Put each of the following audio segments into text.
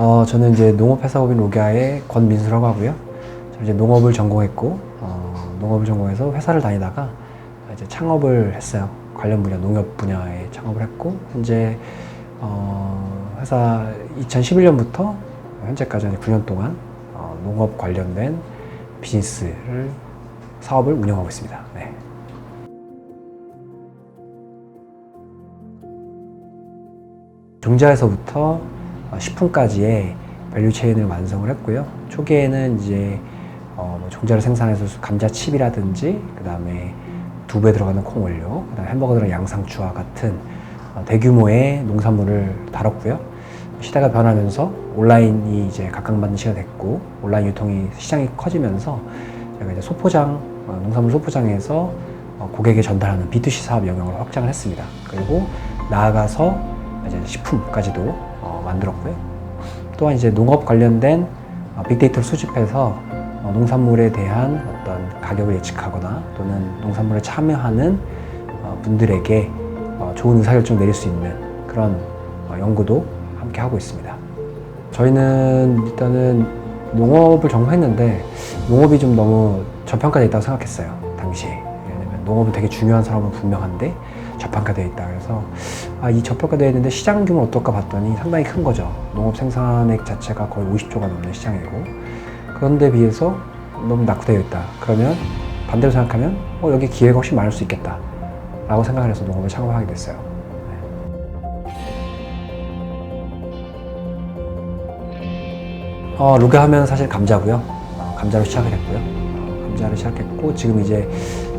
어, 저는 이제 농업회사법인 로기아의 권민수라고 하고요. 저는 이제 농업을 전공했고, 어, 농업을 전공해서 회사를 다니다가 이제 창업을 했어요. 관련 분야, 농협 분야에 창업을 했고, 현재, 어, 회사 2011년부터 현재까지 한 9년 동안 어, 농업 관련된 비즈니스를, 사업을 운영하고 있습니다. 네. 종자에서부터 어, 식품까지의 밸류 체인을 완성을 했고요. 초기에는 이제 어, 뭐 종자를 생산해서 감자칩이라든지 그 다음에 두부에 들어가는 콩 원료, 그 다음에 햄버거 들어가는 양상추와 같은 어, 대규모의 농산물을 다뤘고요. 시대가 변하면서 온라인이 이제 각광받는 시가 됐고 온라인 유통이 시장이 커지면서 저희가 이제 소포장 어, 농산물 소포장에서 어, 고객에 전달하는 B2C 사업 영역을 확장을 했습니다. 그리고 나아가서 이제 식품까지도 어, 만들었고요. 또한 이제 농업 관련된 어, 빅데이터를 수집해서 어, 농산물에 대한 어떤 가격을 예측하거나 또는 농산물에 참여하는 어, 분들에게 어, 좋은 의사결정을 내릴 수 있는 그런 어, 연구도 함께 하고 있습니다. 저희는 일단은 농업을 전공했는데 농업이 좀 너무 저평가되어 있다고 생각했어요. 당시에. 왜냐면 농업은 되게 중요한 산업은 분명한데 저평가되어 있다. 그래서 아, 이 저평가되어 있는데 시장 규모는 어떨까 봤더니 상당히 큰 거죠. 농업 생산액 자체가 거의 50조가 넘는 시장이고 그런데 비해서 너무 낙후되어 있다. 그러면 반대로 생각하면 어, 여기 기회가 훨씬 많을 수 있겠다. 라고 생각을 해서 농업을 창업하게 됐어요. 어, 로게 하면 사실 감자고요. 어, 감자로 시작을 했고요. 어, 감자를 시작했고 지금 이제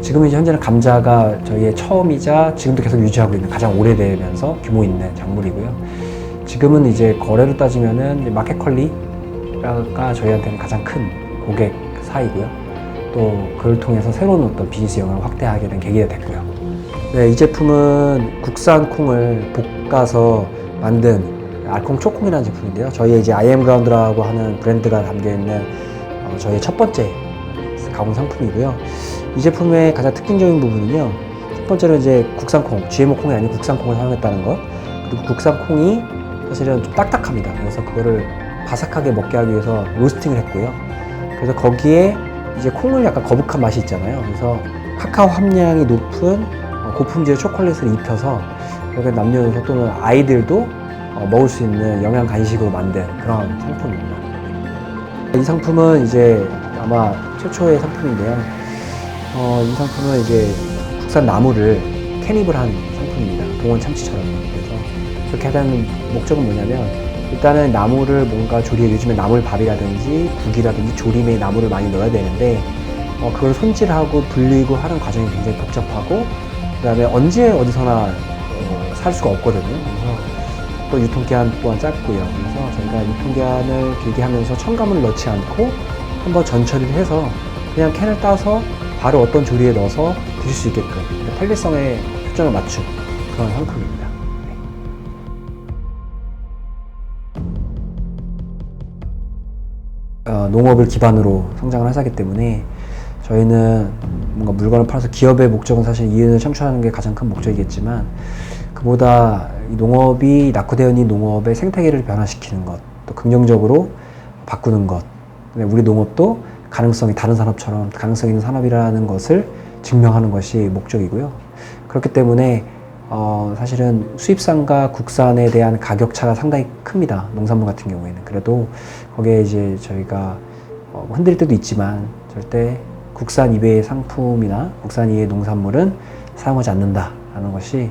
지금 이제 현재는 감자가 저희의 처음이자 지금도 계속 유지하고 있는 가장 오래되면서 규모 있는 작물이고요. 지금은 이제 거래로 따지면은 마켓컬리가 저희한테는 가장 큰 고객 사이고요. 또 그걸 통해서 새로운 어떤 비즈니스 영역을 확대하게 된 계기가 됐고요. 네, 이 제품은 국산 콩을 볶아서 만든 알콩 초콩이라는 제품인데요. 저희 이제 IM 그라운드라고 하는 브랜드가 담겨 있는 어, 저희의 첫 번째 가공 상품이고요. 이 제품의 가장 특징적인 부분은요. 첫 번째로 이제 국산 콩, GMO 콩이 아닌 국산 콩을 사용했다는 것. 그리고 국산 콩이 사실은 좀 딱딱합니다. 그래서 그거를 바삭하게 먹게 하기 위해서 로스팅을 했고요. 그래서 거기에 이제 콩을 약간 거북한 맛이 있잖아요. 그래서 카카오 함량이 높은 어, 고품질의 초콜릿을 입혀서 여기 남녀노소 또는 아이들도 어, 먹을 수 있는 영양 간식으로 만든 그런 상품입니다. 이 상품은 이제 아마 최초의 상품인데요. 어, 이 상품은 이제 국산 나무를 캐닙을 한 상품입니다. 동원 참치처럼. 그래서 그렇게 하자는 목적은 뭐냐면 일단은 나무를 뭔가 조리에 요즘에 나물밥이라든지 국이라든지 조림에 나무를 많이 넣어야 되는데 어, 그걸 손질하고 불리고 하는 과정이 굉장히 복잡하고 그다음에 언제 어디서나 어, 살 수가 없거든요. 그래서 또 유통기한 또한 짧고요. 그래서 저희가 유통기한을 길게 하면서 첨가물을 넣지 않고 한번 전처리를 해서 그냥 캔을 따서 바로 어떤 조리에 넣어서 드실 수 있게끔 편리성에 초점을 맞춘 그런 상품입니다. 네. 어, 농업을 기반으로 성장을 하자기 때문에 저희는 뭔가 물건을 팔아서 기업의 목적은 사실 이윤을 창출하는 게 가장 큰 목적이겠지만 그보다 이 농업이 낙후되어 있는 농업의 생태계를 변화시키는 것, 또 긍정적으로 바꾸는 것, 우리 농업도 가능성이 다른 산업처럼 가능성 있는 산업이라는 것을 증명하는 것이 목적이고요. 그렇기 때문에 어, 사실은 수입산과 국산에 대한 가격 차가 상당히 큽니다. 농산물 같은 경우에는. 그래도 거기에 이제 저희가 어, 흔들릴 때도 있지만 절대 국산 이외의 상품이나 국산 이외의 농산물은 사용하지 않는다라는 것이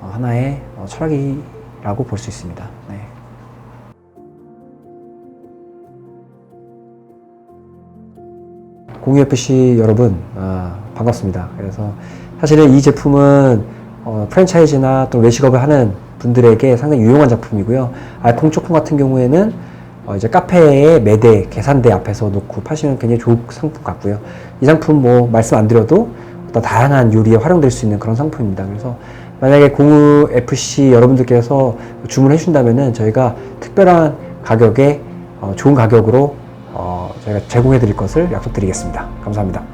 어, 하나의 어, 철학이라고 볼 수 있습니다. 공유 FC 여러분 아, 반갑습니다. 그래서 사실은 이 제품은 어, 프랜차이즈나 또 외식업을 하는 분들에게 상당히 유용한 작품이고요. 알콩 초콩 같은 경우에는 어, 이제 카페에 매대 계산대 앞에서 놓고 파시면 굉장히 좋은 상품 같고요. 이 상품 뭐 말씀 안 드려도 다양한 요리에 활용될 수 있는 그런 상품입니다. 그래서 만약에 공유 FC 여러분들께서 주문해 주신다면은 저희가 특별한 가격에 어, 좋은 가격으로 어, 저희가 제공해 드릴 것을 약속드리겠습니다. 감사합니다.